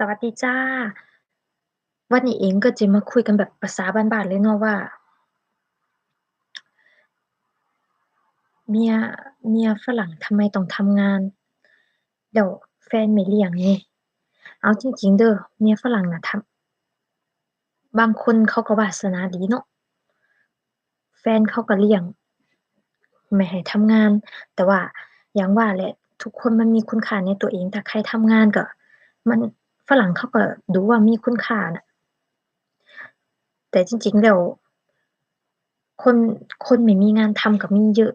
สวัสดีจ้า วันนี้เองก็จะมาคุยกันแบบภาษาบ้านๆเลยเนาะว่า เมีย เมียฝรั่งทำไมต้องทำงานแล้วแฟนไม่เลี้ยงนี่เอาจริงๆเด้อ เมียฝรั่งน่ะทำบางคนเขาก็วาสนาดีเนาะ แฟนเขาก็เลี้ยง ไม่ให้ทำงาน แต่ว่าอย่างว่าแหละ ทุกคนมันมีคุณค่าในตัวเอง ถ้าใครทำงานก็มัน ฝรั่งเขาก็ดูว่ามีคุณค่าน่ะแต่จริง ๆ แล้ว คนคนไม่มีงานทำก็มีเยอะ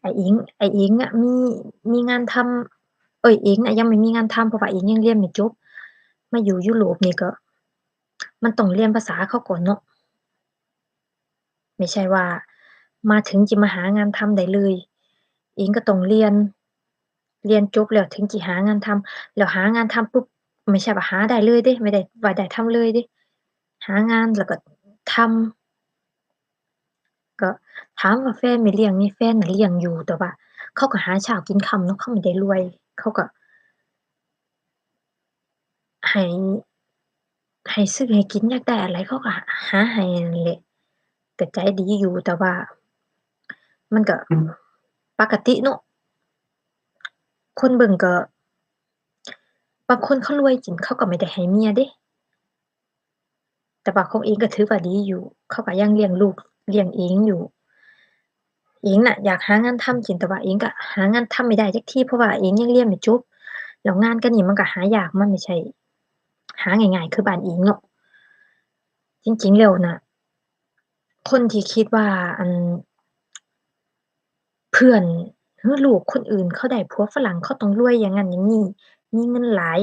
ไอ้อิง ไอ้อิงอะมีมีงานทำเอ๊ยเองน่ะยังไม่มีงานทำเพราะว่าเองยังเรียนไม่จบมาอยู่ยุโรปนี่ก็ มันต้องเรียนภาษาเขาก่อนเนาะไม่ใช่ว่า มาถึงจิมาหางานทำได้เลยเองก็ต้องเรียน เรียนจบแล้วถึงจิหางานทำแล้วหางานทำปุ๊บ ไม่ใช่ว่าหาได้เลยเดะไม่ได้ว่าได้ทำเลยเดะหางานแล้วก็ทำก็ถามว่าแฟนไม่เลี้ยงนี่แฟนน่ะเลี้ยงอยู่แต่ว่า เขาก็หาเช้ากินค่ำเนาะเขาไม่ได้รวย เขาก็ให้ให้ซื้อให้กินอยากได้อะไรเขาก็หหาให้นั่นแหละก็ใจดีอยู่แต่ว่า มันก็ปกติเนาะคนเบิ่งก็ บางคนเขารวยจริงเขาก็ไม่ได้ให้เมียเดะ แต่ว่าของเองก็ถือว่าดีอยู่ เขาก็ยังเลี้ยงลูกเลี้ยงเองอยู่ เองน่ะอยากหางานทำจริงแต่ว่าเองก็หางานทำไม่ได้จักทีเพราะว่าเองยังเรียนไม่จบ แล้วงานก็นี่มันก็หายากมันไม่ใช่ หาง่ายๆคือบ้านเองเนาะ จริงๆแล้วน่ะ คนที่คิดว่าอันเพื่อนหรือลูกคนอื่นเขาได้ผัวฝรั่งเขาต้องรวยอย่างงั้นอย่างงี้ มีเงินหลาย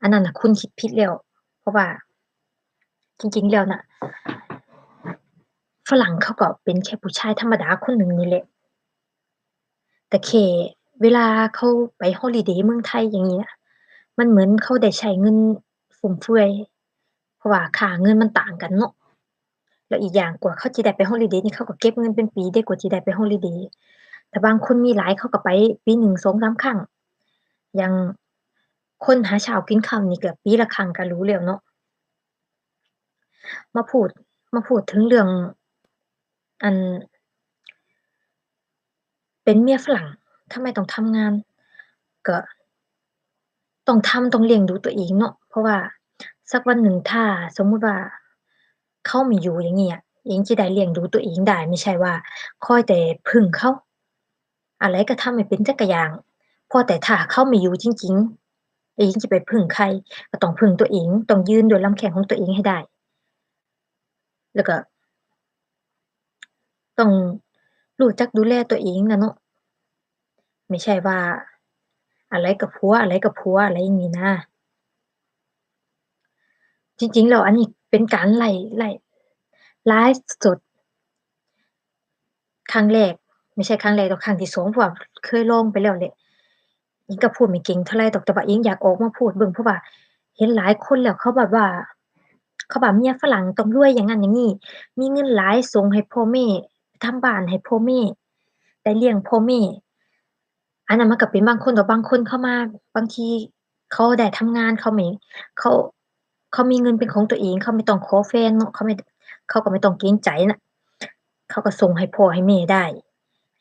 อันนั้นนะคุณคิดผิดแล้วเพราะว่า จริงๆแล้วน่ะ ฝรั่งเขาก็เป็นแค่ผู้ชายธรรมดาคนหนึ่งนี่แหละ แต่แค่เวลาเขาไปฮอลิเดย์เมืองไทยอย่างเงี้ย มันเหมือนเขาได้ใช้เงินฟุ่มเฟือยเพราะว่าค่าเงินมันต่างกันเนาะแล้วอีกอย่างกว่าเขาจิได้ไปฮอลิเดย์นี่เขาก็เก็บเงินเป็นปีเดะกว่าจิได้ไปฮอลิเดย์แต่บางคนมีหลายเขาก็ไปปีหนึ่ง2-3ครั้งอย่าง คนหาเช้ากินค่ำนี่ก็ปีละครั้งก็รู้แล้วเนาะ มาพูด มาพูดถึงเรื่อง อั่น เป็นเมียฝรั่งทำไมต้องทำงาน ก็ต้องทำ ต้องเลี้ยงดูตัวเองเนาะ เพราะว่าสักวันหนึ่งถ้าสมมุติว่าเขาไม่อยู่อย่างเงี้ยเองจิได้เลี้ยงดูตัวเองได้ ไม่ใช่ว่าคอยแต่พึ่งเขา อะไรก็ทำไม่เป็นจักกะอย่าง พอแต่ถ้าเขาไม่อยู่จริงๆ เองจิไปพึ่งใครก็ต้องพึ่งตัวเองต้องยืนโดยลำแข้งของตัวเองให้ได้ แล้วก็ ต้องรู้จักดูแลตัวเองนะเนาะไม่ใช่ว่า อะไรก็ผัวอะไรก็ผัวอะไรอย่างงี้นะ จริงๆแล้วอันนี้เป็นการไลฟ์ไลฟ์ไลฟ์สดครั้งแรกไม่ใช่ครั้งแรกดอกครั้งที่2เพราะว่าเคยลองไปแล้วแหละ เองก็พูดไม่เก่งเท่าไรดอกแต่ว่าเองอยากออกมาพูดเบิ่ง เพราะว่าเห็นหลายคนแล้วเขาแบบว่า เขาว่าเมียฝรั่งต้องรวยอย่างงั้นอย่างงี้ มีเงินหลายส่งให้พ่อแม่ทำบ้านให้พ่อแม่ได้เลี้ยงพ่อแม่อันนั้นมันก็เป็นบางคนดอกบางคนเข้ามาบางทีเขาได้ทำงานเขาไม่เขาเขามีเงินเป็นของตัวเองเขาไม่ต้องขอแฟนเนาะเขาไม่เขาก็ไม่ต้องเกรงใจนะเขาก็ส่งให้พ่อให้แม่ได้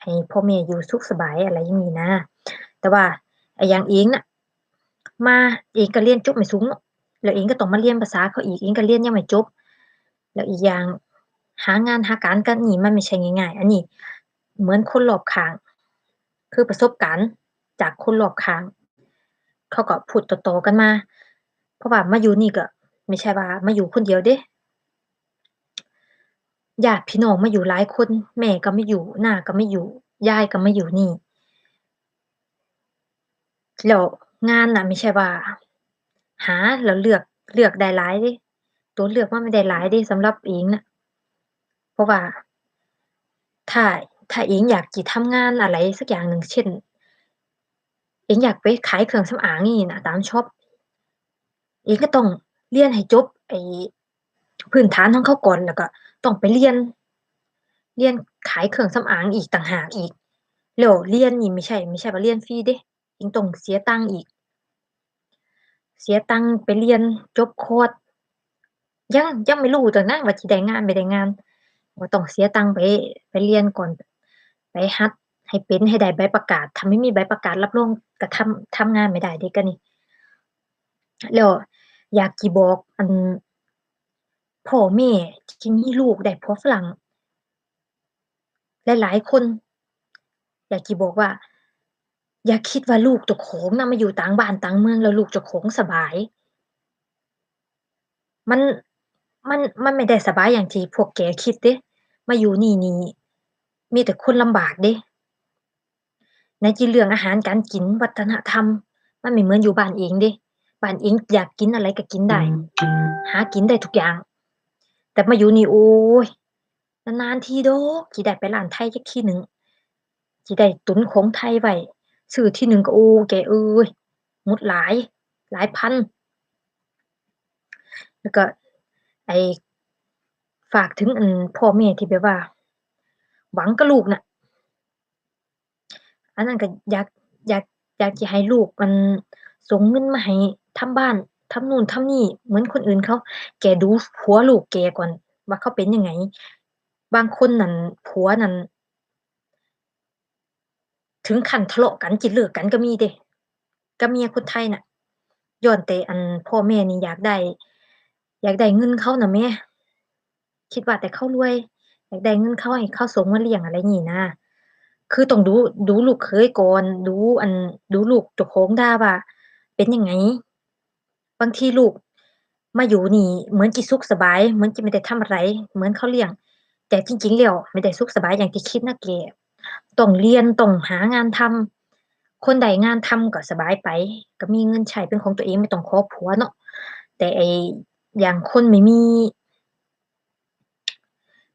ให้พ่อแม่อยู่สุขสบายอะไรอย่างงี้นะ แต่ว่า ไอ้อย่างเองน่ะ มาเองก็เรียนจบไม่สูงเนาะแล้วเองก็ต้องมาเรียนภาษาเขาอีกเองก็เรียนยังไม่จบ แล้วอีกอย่างหางานหาการกันนี่มันไม่ใช่ง่ายๆ อันนี้เหมือนคนรอบข้าง คือประสบการณ์จากคนรอบข้าง เขาก็พูดต่อๆกันมา เพราะว่ามาอยู่นี่ก็ ไม่ใช่ว่ามาอยู่คนเดียวเดะญาติพี่น้องมาอยู่หลายคน แม่ก็ไม่อยู่หน้าก็ไม่อยู่ ยายก็ไมาอยู่นี่ แล้วงานน่ะ ไม่ใช่ว่า หาแล้วเลือก เลือกได้หลายเดะ ตัวเลือกมันไม่ได้หลายเดะสำหรับเองน่ะ เพราะว่า ถ้า ถ้าเองอยากจิทำงานอะไรสักอย่างหนึ่ง เช่นเองอยากไปขายเครื่องสำอางอย่างงี้น่ะ ตามช็อปเองก็ต้องเรียนให้จบ ไอ้ พื้นฐานของเขาก่อน แล้วก็ต้องไปเรียน เรียนขายเครื่องสำอางอีกต่างหากอีก แล้วเรียนนี่ไม่ใช่ ไม่ใช่ว่าเรียนฟรีเดะ องต้องเสียตังค์อีก เสียตังค์ไปเรียนจบคอร์สยังยังไม่รู้ตัวนะว่าสิได้งานไม่ได้งานก็ต้องเสียตังค์ไปไปเรียนก่อน ไปหัดให้เป็นให้ได้ใบประกาศถ้าไม่มีใบประกาศรับรองก็ทำทำงานไม่ได้เดะกะนี่แล้วอยากจิบอกอันพ่อแม่ที่มีลูกได้ผัวฝรั่งหลายๆคน อยากจิบอกว่า อย่าคิดว่าลูกเจ้าของน่ะ มาอยู่ต่างบ้านต่างเมืองแล้วลูกเจ้าของสบาย มัน มัน มันไม่ได้สบายอย่างที่พวกแกคิดเดะ มาอยู่นี่นี่ มีแต่คนลำบากเดะ ไหนจะเรื่องอาหารการกิน วัฒนธรรม มันไม่เหมือนอยู่บ้านเองเดะ บ้านเองอยากกินอะไรก็กินได้ หากินได้ทุกอย่าง แต่มาอยู่นี่โอ๊ยนานๆทีดอกสิได้ไปร้านไทยจักทีหนึ่งสิได้ตุนของไทยไว้ ซื้อที่หนึ่งก็โอ้แกเอ๊ยหมดหลาย หลายพัน แล้วก็ ไอฝากถึงอันพ่อแม่ที่แบบว่า หวังกับลูกน่ะ อันนั้นก็อยากอยากอยากจิให้ลูกอั่นส่งเงินมาให้ทำบ้านทำนู่นทำนี่ เหมือนคนอื่นเขา แกดูผัวลูกแกก่อน ว่าเขาเป็นยังไง บางคนนั่นผัวนั่น ถึงขั้นทะเลาะกันจิเลิกกันก็มีเดะกับเมียคนไทยน่ะญ้อนแต่อันพ่อแม่นี่อยากได้ อยากได้เงินเขาน่ะแหมคิดว่าแต่เขารวย อยากได้เงินเขาให้เขาส่งมาเลี้ยงอะไรงี้นะคือต้องดูดูลูกเขยก่อนดูอันดูลูกจ้าของด่าว่าเป็นยังไง บางทีลูก มาอยู่นี่เหมือนจิสุขสบาย เหมือนจิไม่ได้ทำอะไร เหมือนเขาเลี้ยง แต่จริง ๆ แล้วไม่ได้สุขสบายอย่างที่คิดนะแก ต้องเรียนต้องหางานทำคนได้งานทำก็สบายไป ก็มีเงินใช้เป็นของตัวเองไม่ต้องขอผัวเนาะแต่ไออย่างคนไม่มี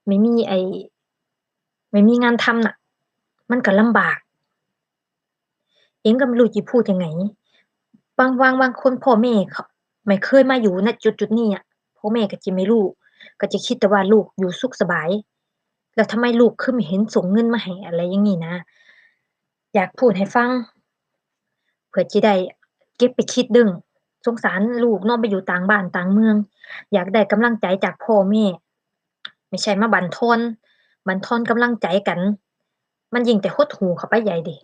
ไม่มีไอไม่มีงานทำน่ะ มันก็ลำบาก เองก็ไม่รู้จิพูดยังไงบางบางบางคนพ่อแม่เขาไม่เคยมาอยู่ณจุดๆนี้อะพ่อแม่ก็จิไม่รู้ก็จะคิดแต่ว่าลูกอยู่สุขสบาย แล้วทำไมลูกคือไม่เห็นส่งเงินมาให้อะไรอย่างงี้นะ อยากพูดให้ฟังเผื่อจิได้เก็บไปคิดด้งสงสารลูกเนาะไปอยู่ต่างบ้านต่างเมือง อยากได้กำลังใจจากพ่อแม่ไม่ใช่มาบันทอนบันทอนกำลังใจกัน มันยิ่งแต่หดหูเข้าไปใหญ่ดะ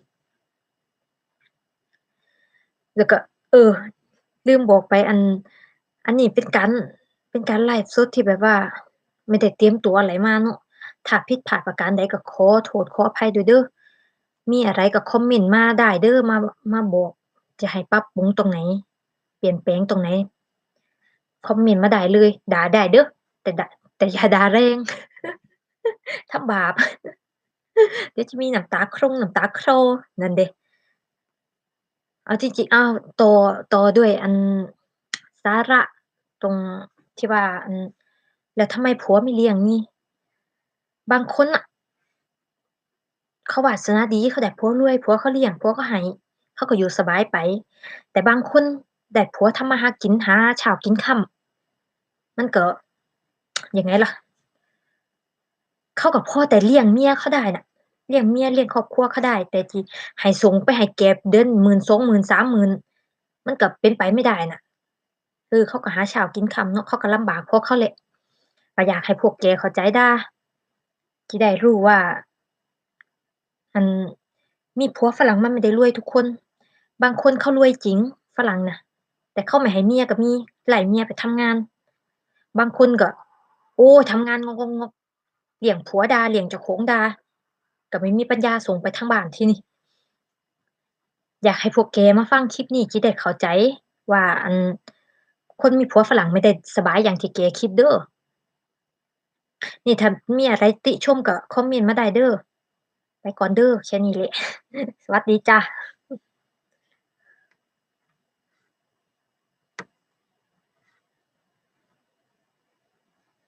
แล้วก็ เออ ลืมบอกไปอัน อันนี้เป็นการเป็นการไลฟ์สดที่แบบว่า ไม่ได้เตรียมตัวอะไรมาเนาะ ถ้าผิดพลาดประการใดก็ขอโทษขออภัยด้วยเด้อ มีอะไรก็คอมเมนต์มาได้เด้อ มา มาบอก จะให้ปรับปรุงตรงไหน เปลี่ยนแปลงตรงไหน คอมเมนต์มาได้เลย ด่าได้เด้อ แต่ด่าแต่อย่าด่าแรงทำบาป เดี๋ยวจะมีน้ำตาครงน้ำตาคลอนั่นเดะเอาจริงๆเอาต่อต่อด้วยอันสาระตรงที่ว่าอันแล้วทำไมผัวไม่เลี้ยงงี้ บางคนน่ะ เขาวาสนาดีเขาได้ผัวรวยผัวเขาเลี้ยงผัวเขาให้เขาก็อยู่สบายไป แต่บางคนได้ผัวทำมาหากินหาเช้ากินค่ำมันก็ยังไงล่ะ เขาก็พอแต่เลี้ยงเมียเขาได้น่ะเลี้ยงเมียเลี้ยงครอบครัวเขาได้ แต่จิให้ส่งไปให้แกเดือน12,000 13,000มันก็เป็นไปไม่ได้น่ะเออเขาก็หาเช้ากินค่ำเนาะเขาก็ลำบากของเขาแหละก็อยากให้พวกแกเข้าใจได่าจิได้รู้ว่า อันมีผัวฝรั่งมันไม่ได้รวยทุกคน บางคนเขารวยจริงฝรั่งนะแต่เขาไม่ให้เมียก็มีไล่เมียไปทำงาน บางคนก็ โอ้ทำงานงกๆๆเลี้ยงผัวดาเลี้ยงเจ้าของดาก็ไม่มีปัญญาส่งไปทางบ้านที่นี้อยากให้พวกแกมาฟังคลิปนี้จิได้เข้าใจ ว่าอันคนมีผัวฝรั่งไม่ได้สบายอย่างที่แกคิดเด้อ นี่ถ้ามีอะไรติชมก็คอมเมนต์มาได้เด้อ ไปก่อนเด้อ แค่นี้แหละ สวัสดีจ้ะ